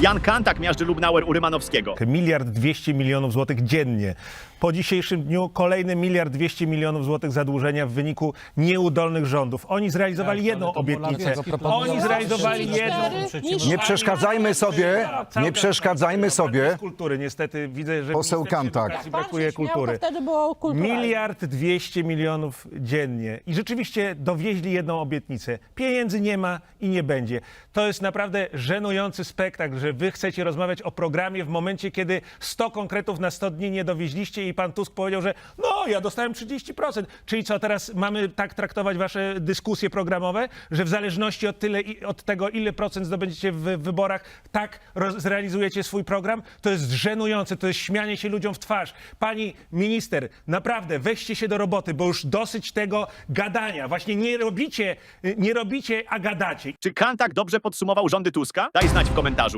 Jan Kantak miażdży Lubnauer u Rymanowskiego. Miliard 200 milionów złotych dziennie. Po dzisiejszym dniu kolejny miliard 200 milionów złotych zadłużenia w wyniku nieudolnych rządów. Oni zrealizowali jedną obietnicę. Oni zrealizowali jedną. Nie przeszkadzajmy sobie, nie przeszkadzajmy sobie. Kultury, niestety widzę, że Poseł Ministerstwie Kantak. Edukacji brakuje kultury. wtedy było. Miliard 200 milionów dziennie. I rzeczywiście dowieźli jedną obietnicę. Pieniędzy nie ma i nie będzie. To jest naprawdę żenujący spektakl, że wy chcecie rozmawiać o programie w momencie, kiedy 100 konkretów na 100 dni nie dowieźliście i pan Tusk powiedział, że no, ja dostałem 30%. Czyli co, teraz mamy tak traktować wasze dyskusje programowe, że w zależności od, tyle, od tego, ile procent zdobędziecie w wyborach, tak zrealizujecie swój program? To jest żenujące, to jest śmianie się ludziom w twarz. Pani minister, naprawdę weźcie się do roboty, bo już dosyć tego gadania. Właśnie nie robicie, nie robicie, a gadacie. Czy Kantak dobrze podsumował rządy Tuska? Daj znać w komentarzu.